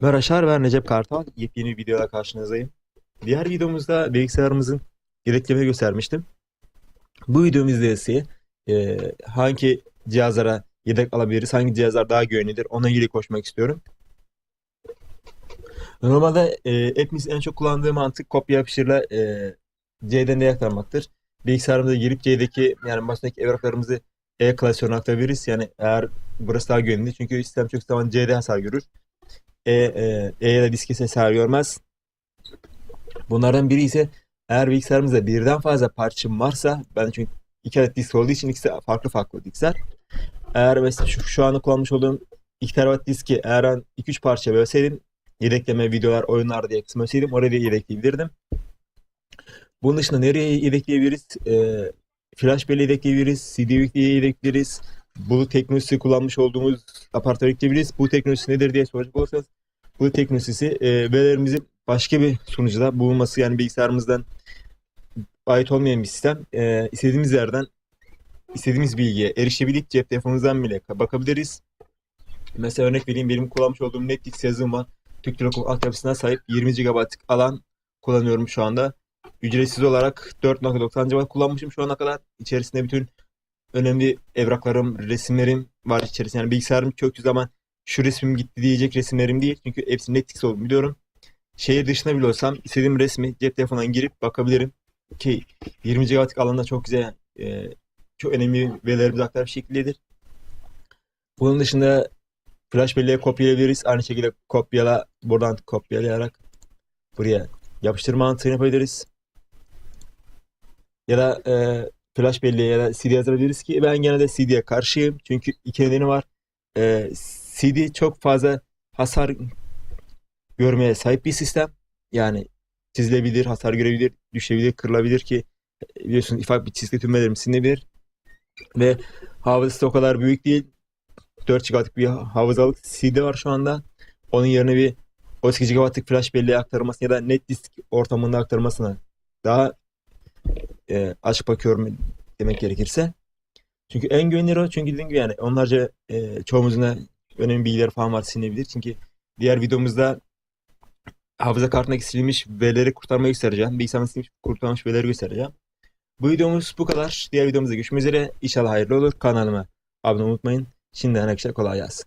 Meraşar ve Recep Kartal yepyeni bir videoda karşınızdayım. Diğer videomuzda bilgisayarımızın yedeklemeyi göstermiştim. Bu videomuzda ise hangi cihazlara yedek alabiliriz, hangi cihazlar daha güvenilir ona ilgili koşmak istiyorum. Normalde e, hepimiz en çok kullandığı mantık kopya yapıştırla e, C'den D'ye aktarmaktır. Bilgisayarımıza girip C'deki yani masadaki evraklarımızı E klasörüne aktarabiliriz. Yani eğer burası daha güvenli çünkü sistem çok zaman C'de hasar görür. E, e, E hasar görmez. Bunlardan biri ise eğer bilgisayarımızda birden fazla parçam varsa ben çünkü iki adet disk olduğu için ikisi farklı farklı diskler. Eğer mesela şu, şu anda kullanmış olduğum 2 TB diski eğer ben 2-3 parça bölseydim yedekleme videolar, oyunlar diye kısım bölseydim oraya yedekleyebilirdim. Bunun dışında nereye yedekleyebiliriz? Ee, flash belleğe yedekleyebiliriz, CD yükleye yedekleyebiliriz. Bulut teknolojisi kullanmış olduğumuz aparatör yükleyebiliriz. Bu teknolojisi nedir diye soracak olursanız bu teknolojisi e, verilerimizin başka bir sunucuda bulunması yani bilgisayarımızdan ait olmayan bir sistem. E, istediğimiz yerden istediğimiz bilgiye erişebilip cep telefonumuzdan bile bakabiliriz. Mesela örnek vereyim benim kullanmış olduğum Netflix yazılım var. Türk Telekom altyapısına sahip 20 GB'lık alan kullanıyorum şu anda. Ücretsiz olarak 4.90 GB kullanmışım şu ana kadar. İçerisinde bütün önemli evraklarım, resimlerim var içerisinde. Yani bilgisayarım çöktüğü zaman şu resmim gitti diyecek resimlerim değil. Çünkü hepsi Netflix olduğunu biliyorum. Şehir dışında bile olsam istediğim resmi cep telefonundan girip bakabilirim. Ki 20 GB'lık alanda çok güzel, e, çok önemli verilerimizi aktar bir şekildedir. Bunun dışında flash belleğe kopyalayabiliriz. Aynı şekilde kopyala, buradan kopyalayarak buraya yapıştırma mantığını yapabiliriz. Ya da e, flash belleğe ya da CD yazabiliriz ki ben genelde CD'ye karşıyım. Çünkü iki nedeni var. E, CD çok fazla hasar görmeye sahip bir sistem. Yani çizilebilir, hasar görebilir, düşebilir, kırılabilir ki e, biliyorsunuz ufak bir çizgi tümelerim silinebilir. Ve hafızası o kadar büyük değil. 4 GB'lık bir hafızalık CD var şu anda. Onun yerine bir 32 GB'lık flash belleğe aktarılması ya da net disk ortamında aktarılmasına daha e, açık bakıyorum demek gerekirse. Çünkü en güvenilir o. Çünkü dediğim gibi yani onlarca e, çoğumuzun önemli bilgileri falan var silinebilir. Çünkü diğer videomuzda hafıza kartındaki silinmiş verileri kurtarmayı göstereceğim. Bilgisayarın silinmiş kurtarmış verileri göstereceğim. Bu videomuz bu kadar. Diğer videomuzda görüşmek üzere. İnşallah hayırlı olur. Kanalıma abone olmayı unutmayın. Şimdiden herkese kolay gelsin.